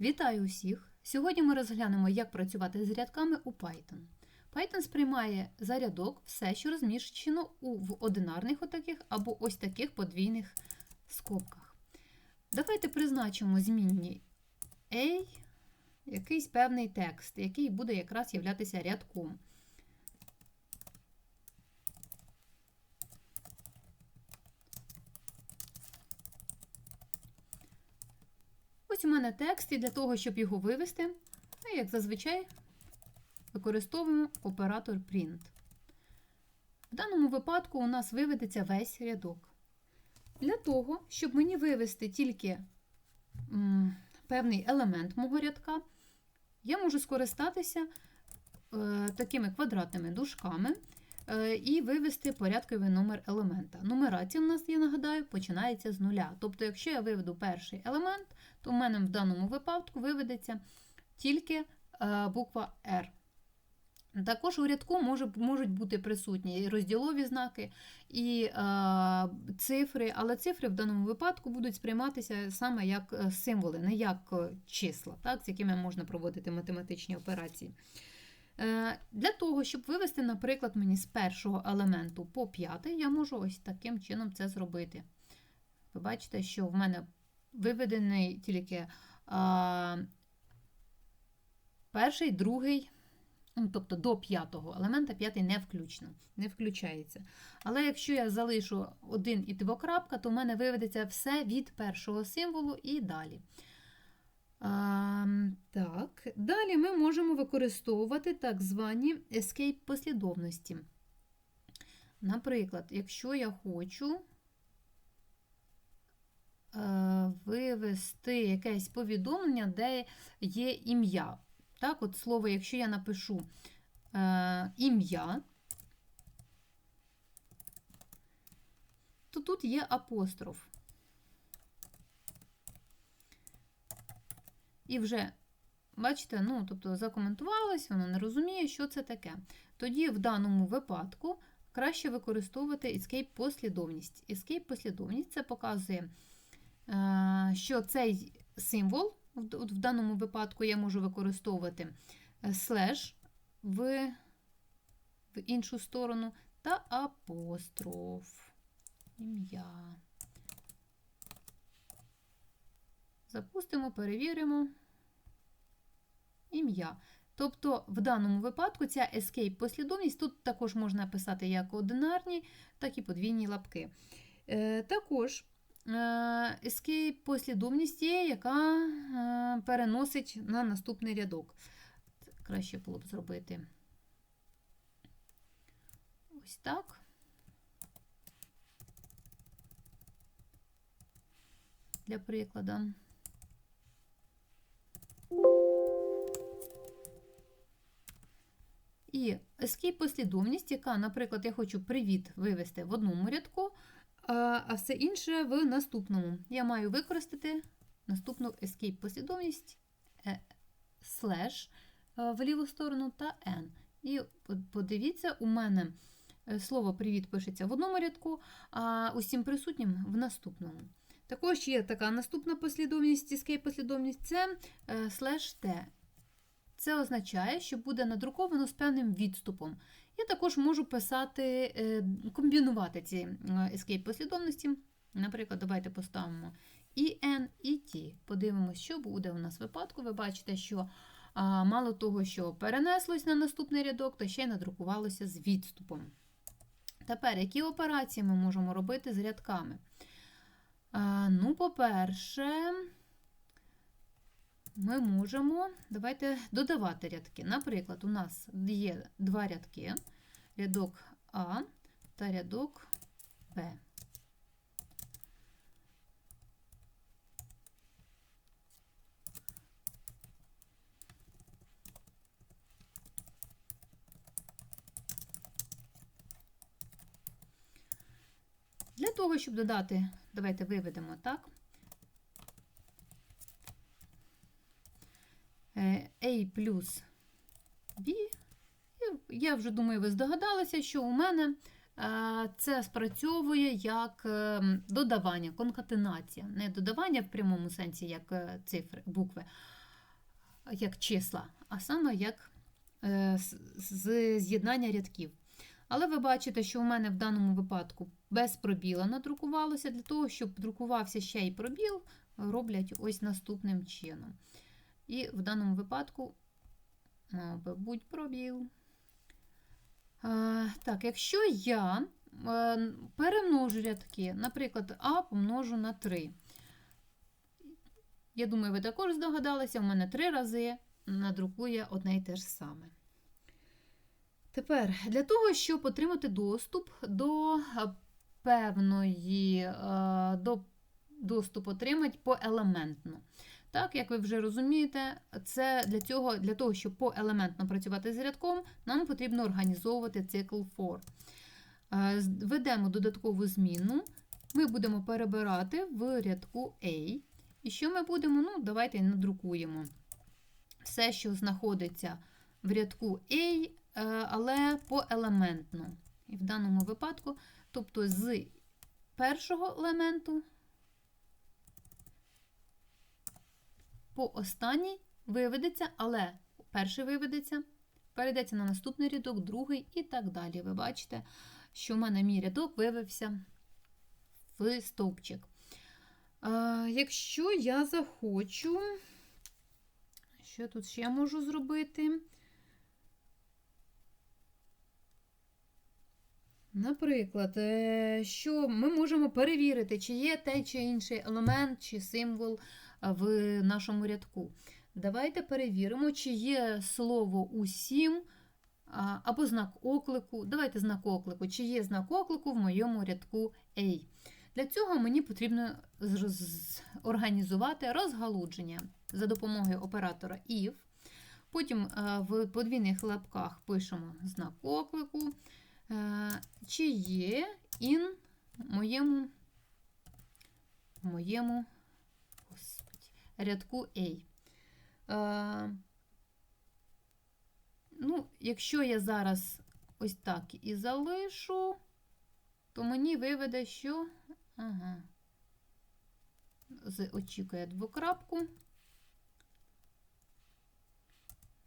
Вітаю усіх! Сьогодні ми розглянемо, як працювати з рядками у Python. Python сприймає за рядок все, що розміщено у, в одинарних отаких або ось таких подвійних скобках. Давайте призначимо змінні A якийсь певний текст, який буде якраз являтися рядком. Ось у мене текст, і для того, щоб його вивести, ми, як зазвичай, використовуємо оператор print. В даному випадку у нас виведеться весь рядок. Для того, щоб мені вивести тільки м, певний елемент мого рядка, я можу скористатися е, такими квадратними дужками і вивести порядковий номер елемента. Нумерація у нас, я нагадаю, починається з нуля. Тобто, якщо я виведу перший елемент, то в мене в даному випадку виведеться тільки е, буква R. Також у рядку можуть бути присутні розділові знаки, і е, цифри, але цифри в даному випадку будуть сприйматися саме як е, символи, не як е, числа, так, з якими можна проводити математичні операції. Е, Для того, щоб вивести, наприклад, мені з першого елементу по п'ятий, я можу ось таким чином це зробити. Ви бачите, що в мене виведений тільки а, перший, другий, ну, тобто до п'ятого елемента, п'ятий не включно, не включається. Але якщо я залишу один і двокрапка, то в мене виведеться все від першого символу і далі. А, так, Далі ми можемо використовувати так звані escape послідовності. Наприклад, якщо я хочу е, вивести якесь повідомлення, де є ім'я. Так, от слово, якщо я напишу е, ім'я, то тут є апостроф. І вже, бачите, ну, тобто закоментувалось, воно не розуміє, що це таке. Тоді в даному випадку краще використовувати escape послідовність. Escape послідовність це показує, е, що цей символ, в даному випадку я можу використовувати е, слеш в, в іншу сторону та апостроф. Ім'я. Запустимо, перевіримо ім'я. Тобто, в даному випадку ця escape послідовність тут також можна писати як одинарні, так і подвійні лапки. Е, Також е, escape послідовність є, яка е, переносить на наступний рядок. Краще було б зробити ось так. Для прикладу. І escape послідовність, яка, наприклад, я хочу привіт вивести в одному рядку, а все інше в наступному. Я маю використати наступну escape послідовність слеш в ліву сторону та n. І подивіться, у мене е, слово привіт пишеться в одному рядку, а усім присутнім в наступному. Також є така наступна послідовність, escape послідовність це слеш t. Це означає, що буде надруковано з певним відступом. Я також можу писати, е, комбінувати ці escape послідовності. Наприклад, давайте поставимо і N, і T. Подивимося, що буде у нас в випадку. Ви бачите, що мало того, що перенеслось на наступний рядок, то ще й надрукувалося з відступом. Тепер, які операції ми можемо робити з рядками? Ну, по-перше, ми можемо давайте додавати рядки. Наприклад, у нас є два рядки: рядок А та рядок Б. Для того, щоб додати, давайте виведемо так. A плюс B. Я вже думаю, ви здогадалися, що у мене це спрацьовує як е, додавання, конкатенація. Не додавання в прямому сенсі, як е, цифри, букви, як числа, а саме як е, з'єднання рядків. Але ви бачите, що у мене в даному випадку без пробіла надрукувалося. Для того, щоб друкувався ще й пробіл, роблять ось наступним чином. І в даному випадку, би пробіл. Так, якщо я перемножу рядки, наприклад, А помножу на 3. Я думаю, ви також здогадалися, у мене три рази надрукує одне і те ж саме. Тепер, для того, щоб отримати доступ до певної, до доступ отримати поелементно. Так, як ви вже розумієте, це для цього, для того, щоб поелементно працювати з рядком, нам потрібно організовувати цикл for. Е, Введемо додаткову зміну, ми будемо перебирати в рядку A. І що ми будемо? Ну, давайте надрукуємо все, що знаходиться в рядку A, е, але поелементно. І в даному випадку, тобто з першого елементу по останній виведеться, але перший виведеться, перейдеться на наступний рядок, другий і так далі. Ви бачите, що в мене мій рядок вивився в стовпчик. Якщо я захочу, що тут ще можу зробити? Наприклад, е, що ми можемо перевірити, чи є той чи інший елемент чи символ в нашому рядку. Давайте перевіримо, чи є слово усім або знак оклику. Давайте знак оклику, чи є знак оклику в моєму рядку A. Для цього мені потрібно організувати розгалудження за допомогою оператора if. Потім в подвійних лапках пишемо знак оклику, чи є in моєму, моєму рядку A. Е, Ну, якщо я зараз ось так і залишу, то мені виведе, що ага, очікує двокрапку.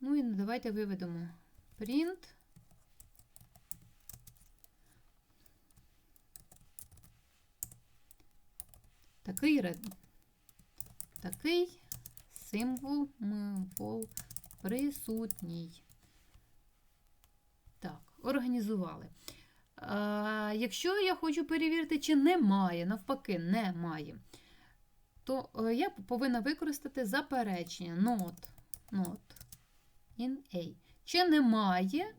Ну і давайте виведемо print. Такий ред. Такий символ мвол присутній. Так, організували. А, якщо я хочу перевірити, чи немає, навпаки, немає, то е, я повинна використати заперечення not, not in A. Чи немає?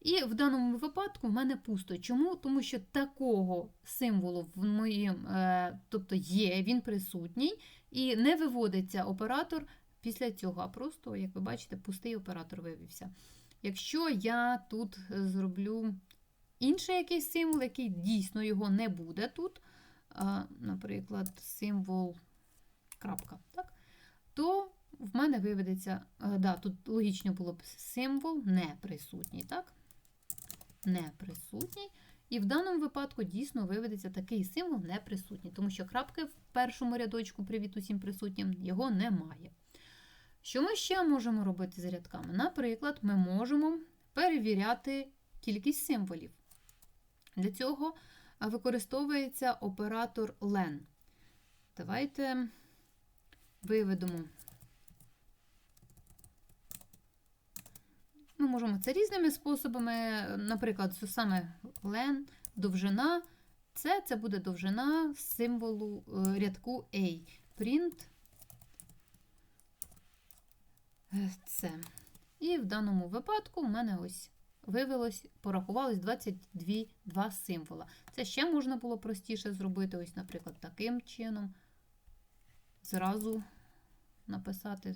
І в даному випадку в мене пусто. Чому? Тому що такого символу в моїм, е, тобто є, він присутній, і не виводиться оператор після цього, а просто, як ви бачите, пустий оператор вивівся. Якщо я тут зроблю інший якийсь символ, який дійсно його не буде тут, наприклад, символ крапка, так, то в мене виведеться, е, да, тут логічно було б символ не присутній, так? Не присутній. І в даному випадку дійсно виведеться такий символ не присутній, тому що крапки в першому рядочку привіт усім присутнім його немає. Що ми ще можемо робити з рядками? Наприклад, ми можемо перевіряти кількість символів. Для цього використовується оператор len. Давайте виведемо. Ми можемо це різними способами. Наприклад, саме len, довжина. Це, це буде довжина символу е, рядку A. Print е, це. І в даному випадку в мене ось вивелось, порахувалось 22 два символа. Це ще можна було простіше зробити, ось, наприклад, таким чином. Зразу написати,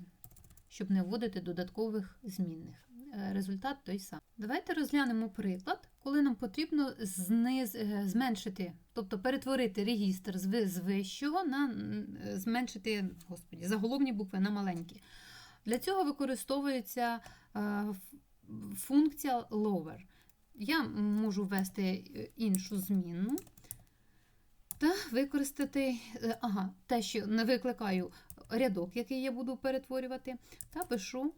щоб не вводити додаткових змінних. Е, Результат той самий. Давайте розглянемо приклад, коли нам потрібно зниз, е, зменшити, тобто перетворити регістр з вищого на е, зменшити господі, заголовні букви на маленькі. Для цього використовується функція lower. Я можу ввести іншу змінну та використати ага, те, що не викликаю рядок, який я буду перетворювати, та пишу.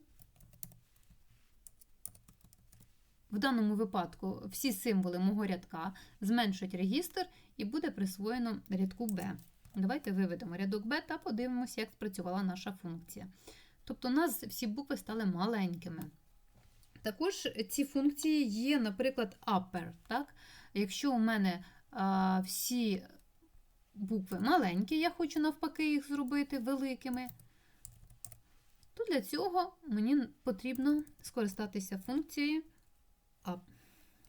В даному випадку всі символи мого рядка зменшать регістр і буде присвоєно рядку B. Давайте виведемо рядок B та подивимося, як спрацювала наша функція. Тобто, у нас всі букви стали маленькими. Також ці функції є, наприклад, upper. Так? Якщо у мене а, всі букви маленькі, я хочу навпаки їх зробити великими, то для цього мені потрібно скористатися функцією up.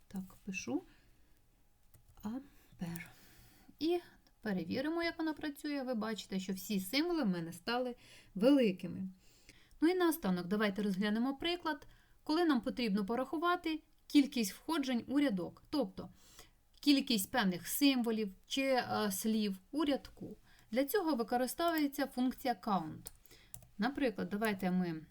Так, пишу upper. І перевіримо, як вона працює. Ви бачите, що всі символи в мене стали великими. Ну і наостанок, давайте розглянемо приклад, коли нам потрібно порахувати кількість входжень у рядок, тобто кількість певних символів чи е, слів у рядку. Для цього використовується функція count. Наприклад, давайте ми.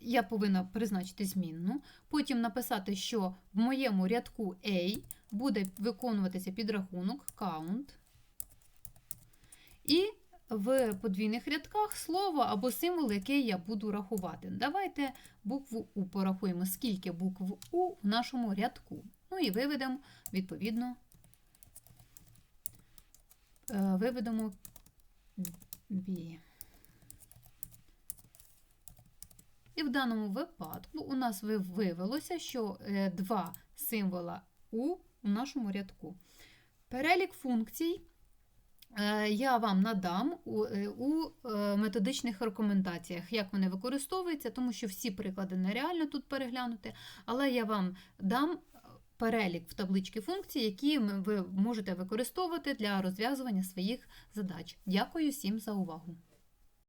Я повинна призначити змінну, потім написати, що в моєму рядку A буде виконуватися підрахунок count. І в подвійних рядках слово або символ, який я буду рахувати. Давайте букву У порахуємо, скільки букв У в нашому рядку. Ну і виведемо, відповідно, е, виведемо B. І в даному випадку у нас виявилося, що е, два символа У в нашому рядку. Перелік функцій е, я вам надам у, е, методичних рекомендаціях, як вони використовуються, тому що всі приклади нереально тут переглянути, але я вам дам перелік в табличці функцій, які ви можете використовувати для розв'язування своїх задач. Дякую всім за увагу!